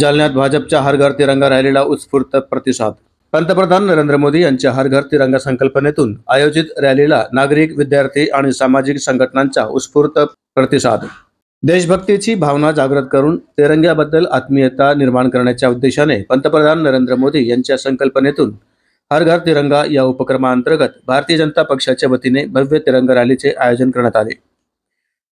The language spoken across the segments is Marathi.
जालन्यात भाजपच्या हर घर तिरंगा रॅलीला उत्स्फूर्त प्रतिसाद. पंतप्रधान नरेंद्र मोदी यांच्या हर घर तिरंगा संकल्पनेतून आयोजित रॅलीला नागरिक विद्यार्थी आणि सामाजिक संघटनांचा उत्स्फूर्त प्रतिसाद. देशभक्तीची भावना जागृत करून तिरंग्याबद्दल आत्मीयता निर्माण करण्याच्या उद्देशाने पंतप्रधान नरेंद्र मोदी यांच्या संकल्पनेतून हर घर तिरंगा या उपक्रमाअंतर्गत भारतीय जनता पक्षाच्या वतीने भव्य तिरंगा रॅलीचे आयोजन करण्यात आले.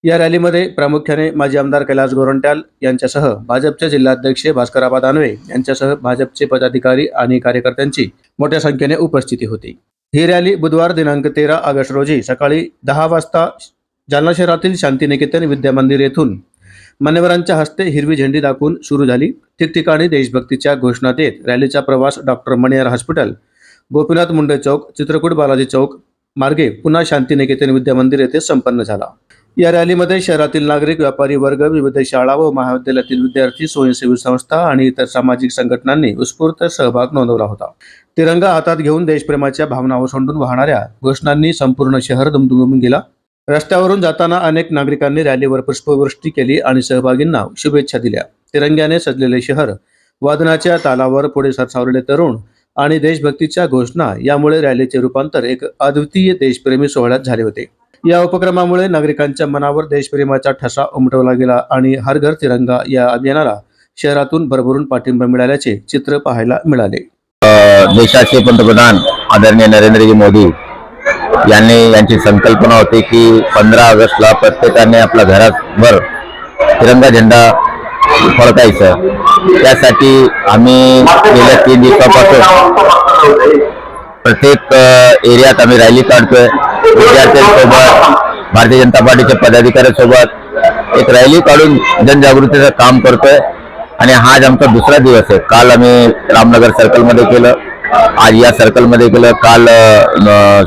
या रॅलीमध्ये प्रामुख्याने माजी आमदार कैलास गोरंट्याल यांच्यासह भाजपचे जिल्हाध्यक्ष भास्कराबा दानवे यांच्यासह भाजपचे पदाधिकारी आणि कार्यकर्त्यांची मोठ्या संख्येने उपस्थिती होती. ही रॅली बुधवार दिनांक तेरा ऑगस्ट रोजी सकाळी दहा वाजता जालना शहरातील शांतिनिकेतन विद्यामंदिर येथून मान्यवरांच्या हस्ते हिरवी झेंडी दाखवून सुरू झाली. ठिकठिकाणी देशभक्तीच्या घोषणा देत रॅलीचा प्रवास डॉक्टर मणियार हॉस्पिटल गोपीनाथ मुंडे चौक चित्रकूट बालाजी चौक मार्गे पुन्हा शांतिनिकेतन विद्यामंदिर येथे संपन्न झाला. या रॅलीमध्ये शहरातील नागरिक व्यापारी वर्ग विविध शाळा व महाविद्यालयातील विद्यार्थी स्वयंसेवी संस्था आणि इतर सामाजिक संघटनांनी उत्स्फूर्त सहभाग नोंदवला होता. तिरंगा हातात घेऊन देशप्रेमाच्या भावना ओसंडून वाहणाऱ्या घोषणांनी संपूर्ण शहर दुमदुमून गेला. रस्त्यावरून जाताना अनेक नागरिकांनी रॅलीवर पुष्पवृष्टी केली आणि सहभागींना शुभेच्छा दिल्या. तिरंग्याने सजलेले शहर वादनाच्या तालावर पुढे सरसावलेले तरुण आणि देशभक्तीच्या घोषणा यामुळे रॅलीचे रूपांतर एक अद्वितीय देशप्रेमी सोहळ्यात झाले होते. या उपक्रमामुळे नागरिकांच्या मनावर देशप्रेमाचा ठसा उमटवला गेला आणि हर घर तिरंगा या अभियानाला शहरातून भरभरून पाठिंबा मिळाल्याचे चित्र पाहायला मिळाले. देशाचे पंतप्रधान आदरणीय नरेंद्रजी मोदी यांनी यांची संकल्पना होती की पंधरा ऑगस्टला प्रत्येकाने आपल्या घरावर तिरंगा झेंडा फडकायचं. त्यासाठी आम्ही गेल्या तीन दिवसापासून प्रत्येक एरियात आम्ही रॅली काढतोय. विद्यार्थ्यांसोबत भारतीय जनता पार्टीच्या पदाधिकाऱ्यांसोबत एक रॅली काढून जनजागृतीचं काम करतोय. आणि हा आज आमचा दुसरा दिवस आहे. काल आम्ही रामनगर सर्कलमध्ये केलं. आज या सर्कलमध्ये केलं. काल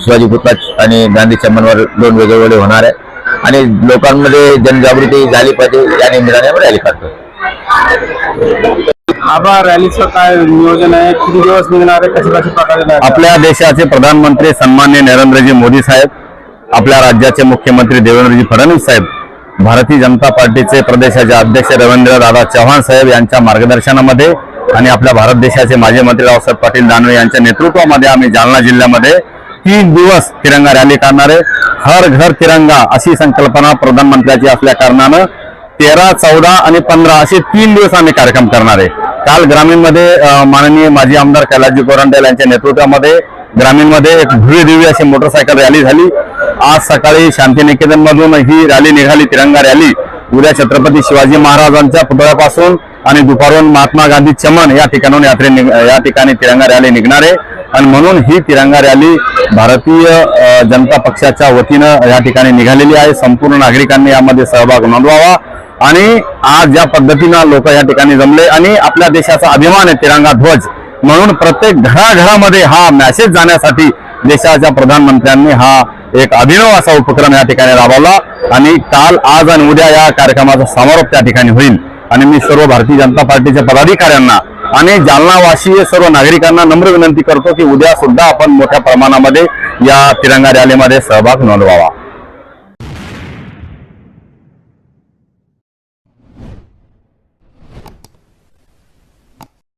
शिवाजी पुतळा आणि गांधी चमनवर दोन वेगवेगळे होणार आहे. आणि लोकांमध्ये जनजागृती झाली पाहिजे या निमित्ताने आम्ही रॅली काढतो आबा रॅलीचं काय नियोजन आहे? किती दिवस निघणार आहे? कशा कशा प्रकारे आपल्या देशाचे प्रधानमंत्री सन्मान्य नरेंद्रजी मोदी साहेब आपल्या राज्याचे मुख्यमंत्री देवेंद्रजी फडणवीस साहेब भारतीय जनता पार्टीचे प्रदेशाचे अध्यक्ष रवींद्र दादा चव्हाण साहेब यांच्या मार्गदर्शनामध्ये आणि आपल्या भारत देशाचे माजी मंत्री रावसाहेब पाटील दानवे यांच्या नेतृत्वामध्ये आम्ही जालना जिल्ह्यामध्ये तीन दिवस तिरंगा रॅली काढणार आहे. हर घर तिरंगा अशी संकल्पना प्रधानमंत्र्याची असल्या कारणानं तेरा चौदा आणि पंधरा असे तीन दिवस आम्ही कार्यक्रम करणार आहे. काल ग्रामीणमध्ये माननीय माजी आमदार कैलासजी गोरंट्याल यांच्या नेतृत्वामध्ये ग्रामीणमध्ये एक भव्य दिव्य अशी मोटरसायकल रॅली झाली. आज सकाळी शांतिनिकेतनमधून ही रॅली निघाली तिरंगा रॅली. उद्या छत्रपती शिवाजी महाराजांच्या पुतळ्यापासून आणि दुपारून महात्मा गांधी चमन या ठिकाणून यात्रे निघ- या ठिकाणी तिरंगा रॅली निघणार आहे. आणि म्हणून ही तिरंगा रॅली भारतीय जनता पक्षाच्या वतीनं या ठिकाणी निघालेली आहे. संपूर्ण नागरिकांनी यामध्ये सहभाग नोंदवावा. आणि आज ज्या पद्धतीनं लोक या ठिकाणी जमले आणि आपल्या देशाचा अभिमान आहे तिरंगा ध्वज म्हणून प्रत्येक घराघरामध्ये हा मॅसेज जाण्यासाठी देशाच्या प्रधानमंत्र्यांनी हा एक अभिनव असा उपक्रम या ठिकाणी राबवला. आणि काल आज आणि उद्या या कार्यक्रमाचा समारोप त्या ठिकाणी होईल. आणि मी सर्व भारतीय जनता पार्टीच्या पदाधिकाऱ्यांना आणि जालनावासीय सर्व नागरिकांना नम्र विनंती करतो की उद्या सुद्धा आपण मोठ्या प्रमाणामध्ये या तिरंगा रॅलीमध्ये सहभाग नोंदवावा.